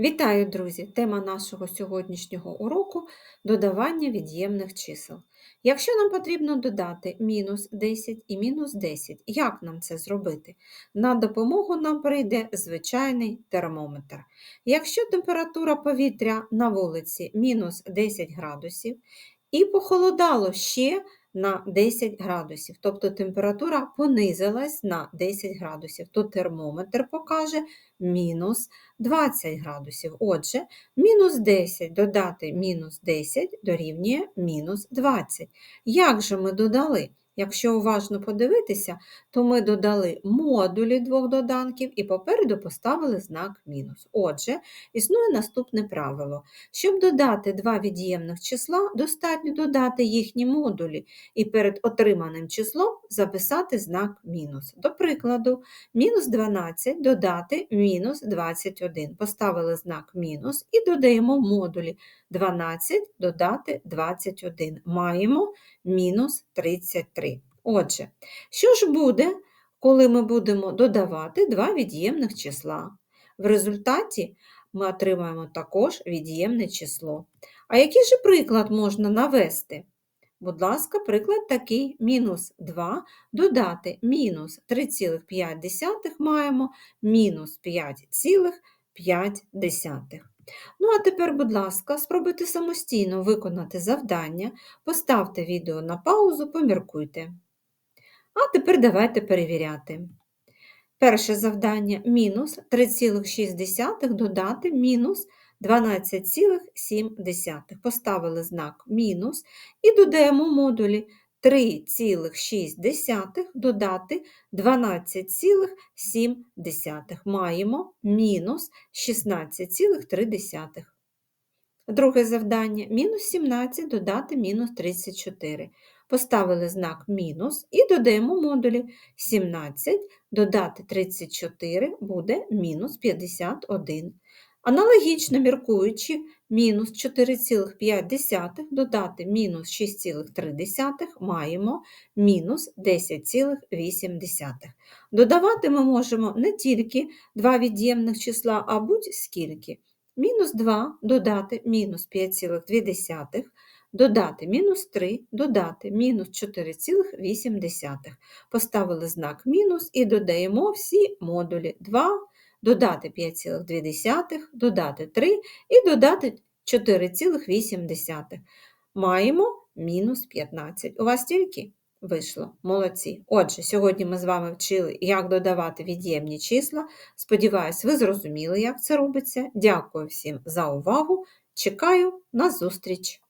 Вітаю, друзі! Тема нашого сьогоднішнього уроку додавання від'ємних чисел. Якщо нам потрібно додати мінус 10 і мінус 10, як нам це зробити? На допомогу нам прийде звичайний термометр. Якщо температура повітря на вулиці мінус 10 градусів і похолодало ще на 10 градусів, тобто температура понизилась на 10 градусів, то термометр покаже мінус 20 градусів. Отже, мінус 10 додати мінус 10 дорівнює мінус 20. Як же ми додали? Якщо уважно подивитися, то ми додали модулі двох доданків і попереду поставили знак мінус. Отже, існує наступне правило. Щоб додати два від'ємних числа, достатньо додати їхні модулі і перед отриманим числом записати знак мінус. До прикладу, мінус 12 додати мінус 21. Поставили знак мінус і додаємо модулі 12 додати 21. Маємо мінус 33. Отже, що ж буде, коли ми будемо додавати два від'ємних числа? В результаті ми отримаємо також від'ємне число. А який же приклад можна навести? Будь ласка, приклад такий: мінус 2 додати мінус 3,5 маємо мінус 5,5. Ну, а тепер, будь ласка, спробуйте самостійно виконати завдання, поставте відео на паузу, поміркуйте. А тепер давайте перевіряти. Перше завдання мінус 3,6 додати мінус 12,7. Поставили знак мінус і додаємо модулі 3,6 додати 12,7. Маємо мінус 16,3. Друге завдання мінус 17 додати мінус 34. Поставили знак мінус і додаємо модулі 17 додати 34 буде мінус 51. Аналогічно міркуючи, мінус 4,5 додати мінус 6,3 маємо мінус 10,8. Додавати ми можемо не тільки два від'ємних числа, а будь-скільки. Мінус 2 додати мінус 5,2, додати мінус 3, додати мінус 4,8. Поставили знак мінус і додаємо всі модулі 2, додати 5,2, додати 3 і додати 4,8. Маємо мінус 15. У вас тільки вийшло. Молодці. Отже, сьогодні ми з вами вчили, як додавати від'ємні числа. Сподіваюсь, ви зрозуміли, як це робиться. Дякую всім за увагу. Чекаю на зустріч!